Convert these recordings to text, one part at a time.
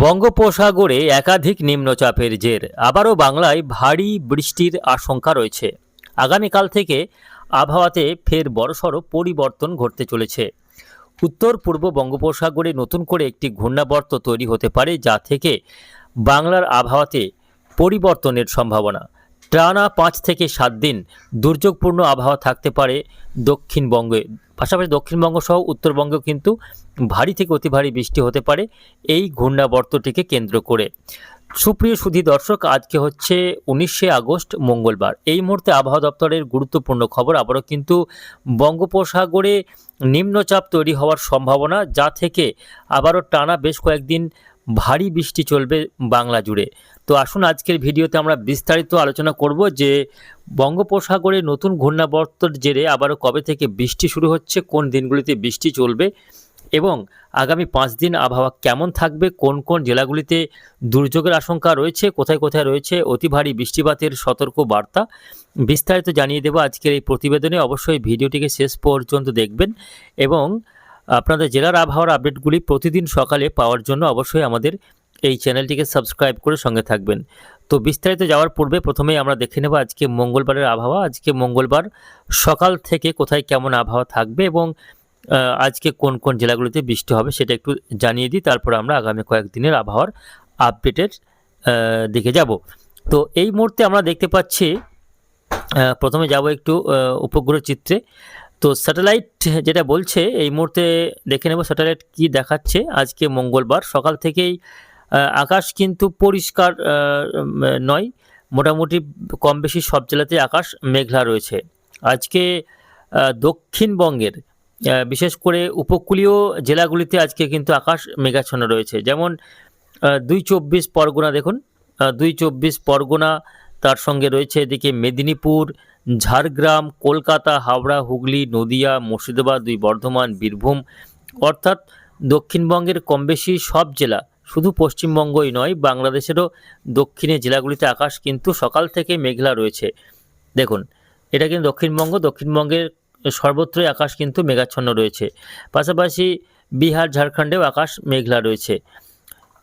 বঙ্গোপসাগরে একাধিক নিম্নচাপের জের। আবারও বাংলায় ভারী বৃষ্টির আশঙ্কা রয়েছে। আগামীকাল থেকে আবহাওয়াতে ফের বড়সড় পরিবর্তন ঘটতে চলেছে। উত্তর পূর্ব বঙ্গোপসাগরে নতুন করে একটি ঘূর্ণাবর্ত তৈরি হতে পারে, যা থেকে বাংলার আবহাওয়াতে পরিবর্তনের সম্ভাবনা। টানা পাঁচ থেকে সাত দিন দুর্যোগপূর্ণ আবহাওয়া থাকতে পারে দক্ষিণবঙ্গে। পাশাপাশি দক্ষিণবঙ্গ সহ উত্তরবঙ্গেও কিন্তু ভারী থেকে অতি ভারী বৃষ্টি হতে পারে এই ঘূর্ণাবর্তটিকে কেন্দ্র করে। সুপ্রিয় সুধী দর্শক, আজকে হচ্ছে উনিশে আগস্ট, মঙ্গলবার। এই মুহূর্তে আবহাওয়া দপ্তরের গুরুত্বপূর্ণ খবর, আবারও কিন্তু বঙ্গোপসাগরে নিম্নচাপ তৈরি হওয়ার সম্ভাবনা, যা থেকে আবারও টানা বেশ কয়েকদিন ভারী বৃষ্টি চলবে বাংলা জুড়ে। তো আসুন আজকের ভিডিওতে আমরা বিস্তারিত আলোচনা করব যে বঙ্গোপসাগরে নতুন ঘূর্ণাবর্তর জেরে আবারও কবে থেকে বৃষ্টি শুরু হচ্ছে, কোন দিনগুলিতে বৃষ্টি চলবে এবং আগামী পাঁচ দিন আবহাওয়া কেমন থাকবে, কোন কোন জেলাগুলিতে দুর্যোগের আশঙ্কা রয়েছে, কোথায় কোথায় রয়েছে, অতি ভারী বৃষ্টিপাতের সতর্ক বার্তা বিস্তারিত জানিয়ে দেবো আজকের এই প্রতিবেদনে। অবশ্যই ভিডিওটিকে শেষ পর্যন্ত দেখবেন এবং আপনাদের জেলার আবহাওয়ার আপডেটগুলি প্রতিদিন সকালে পাওয়ার জন্য অবশ্যই আমাদের এই চ্যানেলটিকে সাবস্ক্রাইব করে সঙ্গে থাকবেন। তো বিস্তারিত যাওয়ার পূর্বে প্রথমেই আমরা দেখে নেব আজকে মঙ্গলবারের আবহাওয়া। আজকে মঙ্গলবার সকাল থেকে কোথায় কেমন আবহাওয়া থাকবে এবং আজকে কোন কোন জেলাগুলিতে বৃষ্টি হবে সেটা একটু জানিয়ে দিই, তারপর আমরা আগামী কয়েকদিনের আবহাওয়ার আপডেটের দিকে যাব। তো এই মুহূর্তে আমরা দেখতে পাচ্ছি প্রথমে যাব একটু উপগ্রহ চিত্রে। তো স্যাটেলাইট যেটা বলছে, এই মুহূর্তে দেখে নেব স্যাটেলাইট কি দেখাচ্ছে। আজকে মঙ্গলবার, সকাল থেকেই আকাশ কিন্তু পরিষ্কার নয়, মোটামুটি কম বেশি সব জেলাতে আকাশ মেঘলা রয়েছে। আজকে দক্ষিণবঙ্গের বিশেষ করে উপকূলীয় জেলাগুলিতে আজকে কিন্তু আকাশ মেঘাচ্ছন্ন রয়েছে। যেমন দুই চব্বিশ পরগনা দেখুন দুই চব্বিশ পরগনা তার সঙ্গে রয়েছে এদিকে মেদিনীপুর, ঝাড়গ্রাম, কলকাতা, হাওড়া, হুগলি, নদিয়া, মুর্শিদাবাদ, দুই বর্ধমান, বীরভূম। অর্থাৎ দক্ষিণবঙ্গের কম বেশি সব জেলা শুধু পশ্চিমবঙ্গই নয়, বাংলাদেশেরও দক্ষিণে জেলাগুলিতে আকাশ কিন্তু সকাল থেকে মেঘলা রয়েছে। দেখুন, এটা কিন্তু দক্ষিণবঙ্গ, দক্ষিণবঙ্গের সর্বত্রই আকাশ কিন্তু মেঘাচ্ছন্ন রয়েছে। পাশাপাশি বিহার, ঝাড়খণ্ডেও আকাশ মেঘলা রয়েছে।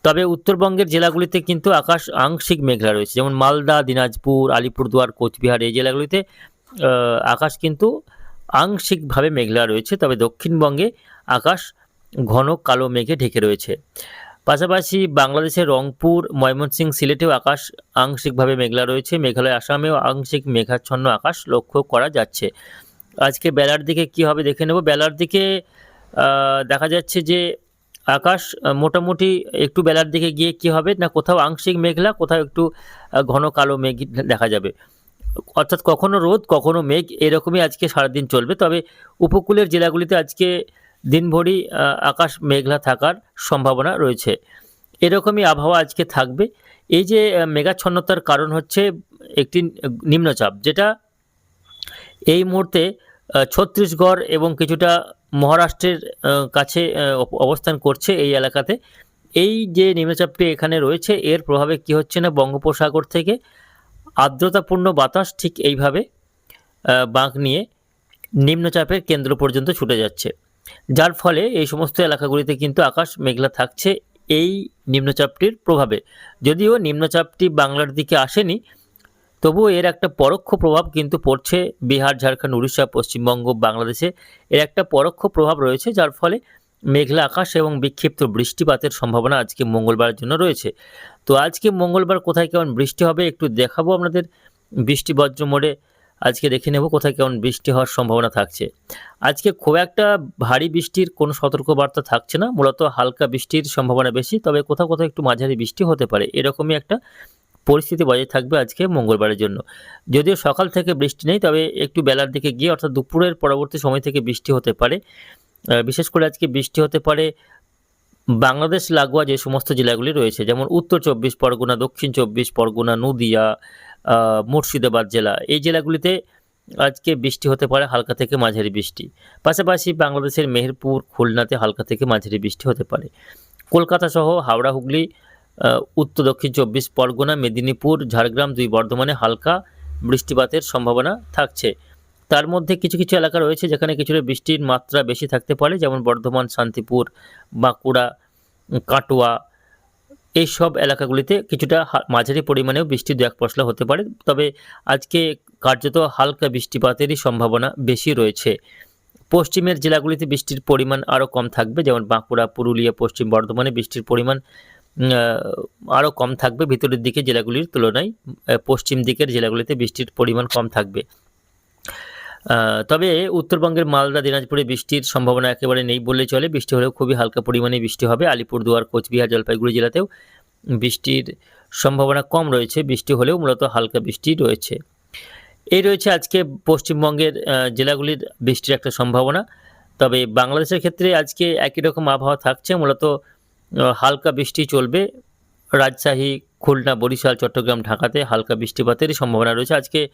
তবে উত্তরবঙ্গের জেলাগুলিতে কিন্তু আকাশ আংশিক মেঘলা রয়েছে। যেমন মালদা, দিনাজপুর, আলিপুরদুয়ার, কোচবিহার এই জেলাগুলিতে আকাশ কিন্তু আংশিকভাবে মেঘলা রয়েছে। তবে দক্ষিণবঙ্গে আকাশ ঘন কালো মেঘে ঢেকে রয়েছে। পাশাপাশি বাংলাদেশের রংপুর, ময়মনসিংহ, সিলেটেও আকাশ আংশিকভাবে মেঘলা রয়েছে। মেঘালয়, আসামেও আংশিক মেঘাচ্ছন্ন আকাশ লক্ষ্য করা যাচ্ছে। আজকে বেলার দিকে কি হবে দেখে নেব। বেলার দিকে দেখা যাচ্ছে যে আকাশ মোটামুটি একটু বেলার দিকে গিয়ে কি হবে না কোথাও আংশিক মেঘলা, কোথাও একটু ঘন কালো মেঘ দেখা যাবে। অর্থাৎ কখনো রোদ, কখনো মেঘ, এরকমই আজকে সারাদিন চলবে। তবে উপকূলের জেলাগুলিতে আজকে দিনভরই আকাশ মেঘলা থাকার সম্ভাবনা রয়েছে। এরকমই আবহাওয়া আজকে থাকবে। এই যে মেঘাচ্ছন্নতার কারণ হচ্ছে একটি নিম্নচাপ, যেটা এই মুহূর্তে ছত্তিশগড় এবং কিছুটা মহারাষ্ট্রের কাছে অবস্থান করছে এই এলাকাতে। এই যে নিম্নচাপটি এখানে রয়েছে, এর প্রভাবে কি হচ্ছে না বঙ্গোপসাগর থেকে? আর্দ্রতাপূর্ণ বাতাস ঠিক এইভাবে বাঁক নিয়ে নিম্নচাপের কেন্দ্র পর্যন্ত ছুটে যাচ্ছে। যার ফলে এই সমস্ত এলাকাগুলিতে কিন্তু আকাশ মেঘলা থাকছে, এই নিম্নচাপটির প্রভাবে। যদিও নিম্নচাপটি বাংলার দিকে আসেনি তবুও এর একটা পরোক্ষ প্রভাব কিন্তু পড়ছে বিহার, ঝাড়খণ্ড, উড়িষ্যা, পশ্চিমবঙ্গ, বাংলাদেশে। এর একটা পরোক্ষ প্রভাব রয়েছে, যার ফলে মেঘলা আকাশ এবং বিক্ষিপ্ত বৃষ্টিপাতের সম্ভাবনা আজকে মঙ্গলবারের জন্য রয়েছে। তো আজকে মঙ্গলবার কোথায় কেমন বৃষ্টি হবে একটু দেখাবো আপনাদের। বৃষ্টি বজ্র মোড়ে আজকে দেখে নেব কোথায় কেমন বৃষ্টি হওয়ার সম্ভাবনা থাকছে। আজকে খুব একটা ভারী বৃষ্টির কোনো সতর্কবার্তা থাকছে না, মূলত হালকা বৃষ্টির সম্ভাবনা বেশি, তবে কোথাও কোথাও একটু মাঝারি বৃষ্টি হতে পারে। এরকমই একটা পরিস্থিতি বজায় থাকবে আজকে মঙ্গলবারের জন্য। যদিও সকাল থেকে বৃষ্টি নেই, তবে একটু বেলার দিকে গিয়ে, অর্থাৎ দুপুরের পরবর্তী সময় থেকে বৃষ্টি হতে পারে। বিশেষ করে আজকে বৃষ্টি হতে পারে বাংলাদেশ, লাগোয়া যে সমস্ত জেলাগুলি রয়েছে, যেমন উত্তর চব্বিশ পরগনা, দক্ষিণ চব্বিশ পরগনা, নদিয়া মুর্শিদাবাদ জেলা। এই জেলাগুলিতে আজকে বৃষ্টি হতে পারে, হালকা থেকে মাঝারি বৃষ্টি। পাশাপাশি বাংলাদেশের মেহেরপুর, খুলনাতে হালকা থেকে মাঝারি বৃষ্টি হতে পারে। কলকাতা সহ হাওড়া, হুগলি উত্তর দক্ষিণ চব্বিশ পরগনা, মেদিনীপুর, ঝাড়গ্রাম, দুই বর্ধমানে হালকা বৃষ্টিপাতের সম্ভাবনা থাকছে। তার মধ্যে কিছু কিছু এলাকা রয়েছে যেখানে কিছুটা বৃষ্টির মাত্রা বেশি থাকতে পারে, যেমন বর্ধমান, শান্তিপুর, বাঁকুড়া, কাটোয়া। এইসব এলাকাগুলিতে কিছুটা মাঝারি পরিমাণেও বৃষ্টি দু এক পশলা হতে পারে, তবে আজকে কার্যত হালকা বৃষ্টিপাতেরই সম্ভাবনা বেশি রয়েছে। পশ্চিমের জেলাগুলিতে বৃষ্টির পরিমাণ আরও কম থাকবে, যেমন বাঁকুড়া, পুরুলিয়া, পশ্চিম বর্ধমানে বৃষ্টির পরিমাণ আরও কম থাকবে ভিতরের দিকে জেলাগুলির তুলনায়। পশ্চিম দিকের জেলাগুলিতে বৃষ্টির পরিমাণ কম থাকবে। তবে উত্তরবঙ্গের মালদা, দিনাজপুরে বৃষ্টির সম্ভাবনা একেবারে নেই বললে চলে। বৃষ্টি হলেও খুবই হালকা পরিমাণে বৃষ্টি হবে। আলিপুরদুয়ার, কোচবিহার, জলপাইগুড়ি জেলাতেও বৃষ্টির সম্ভাবনা কম রয়েছে। বৃষ্টি হলেও মূলত হালকা বৃষ্টি রয়েছে। এই রয়েছে আজকে পশ্চিমবঙ্গের জেলাগুলির বৃষ্টির একটা সম্ভাবনা। তবে বাংলাদেশের ক্ষেত্রে আজকে একই রকম আবহাওয়া থাকছে। মূলত হালকা বৃষ্টি চলবে। রাজশাহী, খুলনা, বরিশাল, চট্টগ্রাম, ঢাকাতে হালকা বৃষ্টিপাতেরই সম্ভাবনা রয়েছে। আজকে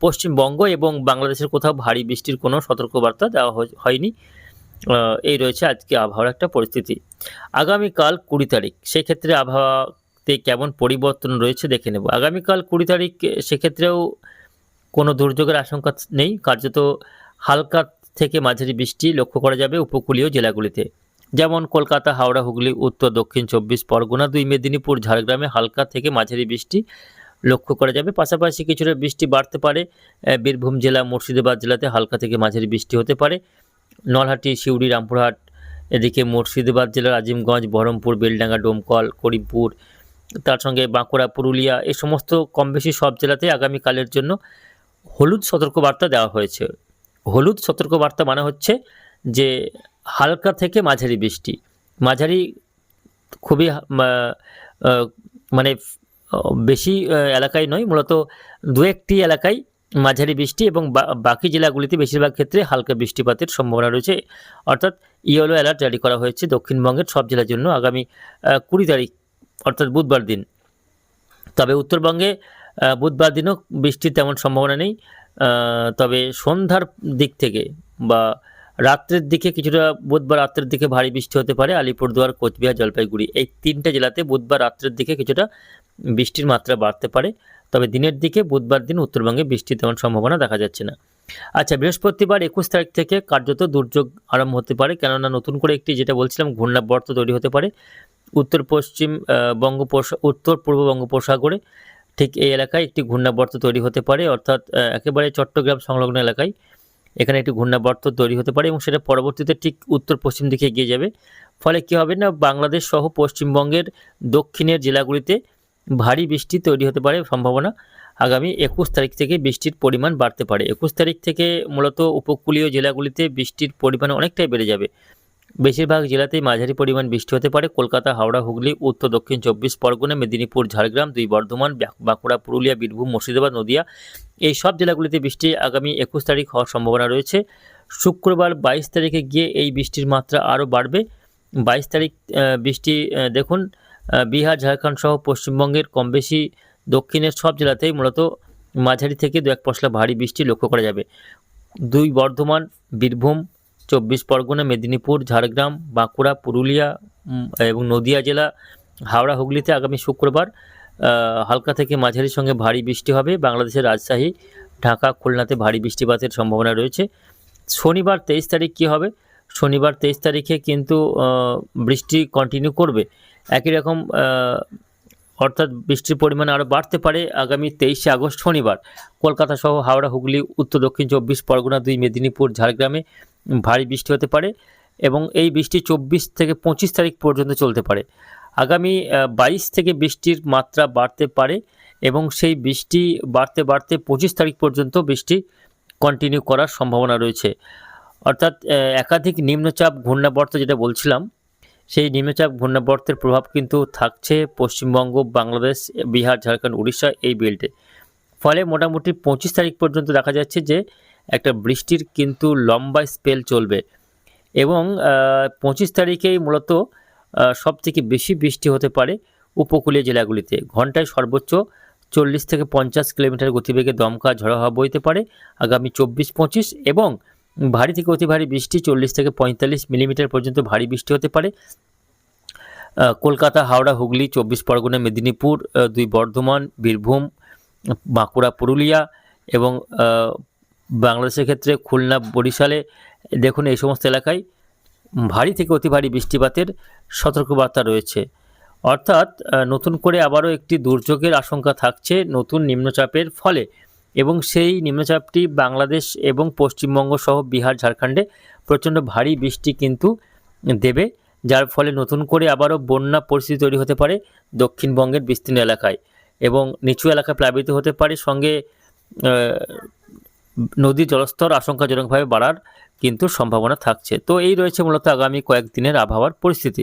পশ্চিমবঙ্গ এবং বাংলাদেশের কোথাও ভারী বৃষ্টির কোনো সতর্কবার্তা দেওয়া হয়- হয়নি। এই রয়েছে আজকে আবহাওয়ার একটা পরিস্থিতি। আগামীকাল কুড়ি তারিখ, সেক্ষেত্রে আবহাওয়াতে কেমন পরিবর্তন রয়েছে দেখে নেব। আগামীকাল কুড়ি তারিখ, সেক্ষেত্রেও কোনো দুর্যোগের আশঙ্কা নেই। কার্যত হালকা থেকে মাঝারি বৃষ্টি লক্ষ্য করা যাবে উপকূলীয় জেলাগুলিতে। যেমন কলকাতা, হাওড়া, হুগলি, উত্তর, দক্ষিণ চব্বিশ পরগনা, দুই মেদিনীপুর, ঝাড়গ্রামে হালকা থেকে মাঝারি বৃষ্টি লক্ষ্য করা যাবে। পাশাপাশি কিছুটা বৃষ্টি বাড়তে পারে। বীরভূম জেলা, মুর্শিদাবাদ জেলাতে হালকা থেকে মাঝারি বৃষ্টি হতে পারে। নলহাটি সিউড়ি রামপুরহাট, এদিকে মুর্শিদাবাদ জেলার আজিমগঞ্জ, বহরমপুর, বেলডাঙ্গা, ডোমকল, করিমপুর, তার সঙ্গে বাঁকুড়া, পুরুলিয়া, এ সমস্ত কম বেশি সব জেলাতেই আগামীকালের জন্য হলুদ সতর্কবার্তা দেওয়া হয়েছে। হলুদ সতর্কবার্তা মানে হচ্ছে যে হালকা থেকে মাঝারি বৃষ্টি। মাঝারি খুবই মানে বেশি এলাকায় নয়, মূলত দু একটি এলাকায় মাঝারি বৃষ্টি এবং বাকি জেলাগুলিতে বেশিরভাগ ক্ষেত্রে হালকা বৃষ্টিপাতের সম্ভাবনা রয়েছে। অর্থাৎ ইয়েলো অ্যালার্ট জারি করা হয়েছে দক্ষিণবঙ্গের সব জেলার জন্য আগামী কুড়ি তারিখ, অর্থাৎ বুধবার দিন। তবে উত্তরবঙ্গে বুধবার দিনও বৃষ্টির তেমন সম্ভাবনা নেই। তবে সন্ধ্যার দিক থেকে বা রাত্রের দিকে কিছুটা বুধবার রাত্রের দিকে ভারী বৃষ্টি হতে পারে। আলিপুরদুয়ার, কোচবিহার, জলপাইগুড়ি এই তিনটে জেলাতে বুধবার রাত্রের দিকে কিছুটা বৃষ্টির মাত্রা বাড়তে পারে। তবে দিনের দিকে বুধবার দিন উত্তরবঙ্গে বৃষ্টির তেমন সম্ভাবনা দেখা যাচ্ছে না। আচ্ছা বৃহস্পতিবার একুশ তারিখ থেকে কার্যত দুর্যোগ আরম্ভ হতে পারে। কেননা নতুন করে একটি যেটা বলছিলাম ঘূর্ণাবর্ত তৈরি হতে পারে। উত্তর পশ্চিম বঙ্গোপসা, উত্তর পূর্ব বঙ্গোপসাগরে ঠিক এই এলাকায় একটি ঘূর্ণাবর্ত তৈরি হতে পারে। অর্থাৎ একেবারে চট্টগ্রাম সংলগ্ন এলাকায় এখানে একটি ঘূর্ণাবর্ত তৈরি হতে পারে এবং সেটা পরবর্তীতে ঠিক উত্তর পশ্চিম দিকে এগিয়ে যাবে। ফলে কী হবে না, বাংলাদেশ সহ পশ্চিমবঙ্গের দক্ষিণের জেলাগুলিতে ভারী বৃষ্টি তৈরি হতে পারে সম্ভাবনা। আগামী একুশ তারিখ থেকে বৃষ্টির পরিমাণ বাড়তে পারে। একুশ তারিখ থেকে মূলত উপকূলীয় জেলাগুলিতে বৃষ্টির পরিমাণ অনেকটাই বেড়ে যাবে। বেশিরভাগ জেলাতেই মাঝারি পরিমাণ বৃষ্টি হতে পারে। কলকাতা, হাওড়া, হুগলি, উত্তর, দক্ষিণ চব্বিশ পরগনা, মেদিনীপুর, ঝাড়গ্রাম, দুই বর্ধমান বাঁকুড়া, পুরুলিয়া, বীরভূম, মুর্শিদাবাদ, নদিয়া এই সব জেলাগুলিতে বৃষ্টি আগামী একুশ তারিখ হওয়ার সম্ভাবনা রয়েছে। শুক্রবার বাইশ তারিখে গিয়ে এই বৃষ্টির মাত্রা আরও বাড়বে। বাইশ তারিখ বৃষ্টি দেখুন বিহার, ঝাড়খণ্ড সহ পশ্চিমবঙ্গের কম বেশি দক্ষিণের সব জেলাতেই মূলত মাঝারি থেকে দু এক পশলা ভারী বৃষ্টি লক্ষ্য করা যাবে। দুই বর্ধমান, বীরভূম চব্বিশ পরগনা, মেদিনীপুর, ঝাড়গ্রাম, বাঁকুড়া, পুরুলিয়া এবং নদিয়া জেলা, হাওড়া, হুগলিতে আগামী শুক্রবার হালকা থেকে মাঝারির সঙ্গে ভারী বৃষ্টি হবে। বাংলাদেশের রাজশাহী, ঢাকা, খুলনাতে ভারী বৃষ্টিপাতের সম্ভাবনা রয়েছে। শনিবার তেইশ তারিখ কী হবে? শনিবার তেইশ তারিখে কিন্তু বৃষ্টি কন্টিনিউ করবে। একই রকম অর্থাৎ বৃষ্টির পরিমাণ আরও বাড়তে পারে আগামী তেইশে আগস্ট শনিবার। কলকাতা সহ হাওড়া, হুগলি, উত্তর, দক্ষিণ চব্বিশ পরগনা, দুই, মেদিনীপুর, ঝাড়গ্রামে ভারী বৃষ্টি হতে পারে এবং এই বৃষ্টি চব্বিশ থেকে পঁচিশ তারিখ পর্যন্ত চলতে পারে। আগামী বাইশ থেকে বৃষ্টির মাত্রা বাড়তে পারে এবং সেই বৃষ্টি বাড়তে বাড়তে পঁচিশ তারিখ পর্যন্ত বৃষ্টি কন্টিনিউ করার সম্ভাবনা রয়েছে। অর্থাৎ একাধিক নিম্নচাপ ঘূর্ণাবর্ত যেটা বলছিলাম, সেই নিম্নচাপ ঘূর্ণাবর্তের প্রভাব কিন্তু থাকছে পশ্চিমবঙ্গ, বাংলাদেশ, বিহার, ঝাড়খণ্ড, উড়িষ্যা এই বেল্টে ফলে মোটামুটি পঁচিশ তারিখ পর্যন্ত দেখা যাচ্ছে যে একটা বৃষ্টির কিন্তু লম্বা স্পেল চলবে। এবং পঁচিশ তারিখেই মূলত সব থেকে বেশি বৃষ্টি হতে পারে উপকূলীয় জেলাগুলিতে। ঘন্টায় সর্বোচ্চ চল্লিশ থেকে পঞ্চাশ কিলোমিটার গতিবেগে দমকা ঝড়ো হাওয়া বইতে পারে আগামী চব্বিশ, পঁচিশ এবং ভারী থেকে অতি ভারী বৃষ্টি চল্লিশ থেকে পঁয়তাল্লিশ মিলিমিটার পর্যন্ত ভারী বৃষ্টি হতে পারে। কলকাতা, হাওড়া, হুগলি, চব্বিশ পরগনা, মেদিনীপুর দুই বর্ধমান, বীরভূম, বাঁকুড়া, পুরুলিয়া এবং বাংলাদেশের ক্ষেত্রে খুলনা, বরিশালে, দেখুন এই সমস্ত এলাকায় ভারী থেকে অতি ভারী বৃষ্টিপাতের সতর্কবার্তা রয়েছে। অর্থাৎ নতুন করে আবারও একটি দুর্যোগের আশঙ্কা থাকছে নতুন নিম্নচাপের ফলে এবং সেই নিম্নচাপটি বাংলাদেশ এবং পশ্চিমবঙ্গ সহ বিহার, ঝাড়খণ্ডে প্রচণ্ড ভারী বৃষ্টি কিন্তু দেবে, যার ফলে নতুন করে আবারও বন্যা পরিস্থিতি তৈরি হতে পারে দক্ষিণবঙ্গের বিস্তীর্ণ এলাকায় এবং নিচু এলাকা প্লাবিত হতে পারে। সঙ্গে নদীর জলস্তর আশঙ্কাজনকভাবে বাড়ার কিন্তু সম্ভাবনা থাকছে। তো এই রয়েছে মূলত আগামী কয়েকদিনের আবহাওয়ার পরিস্থিতি।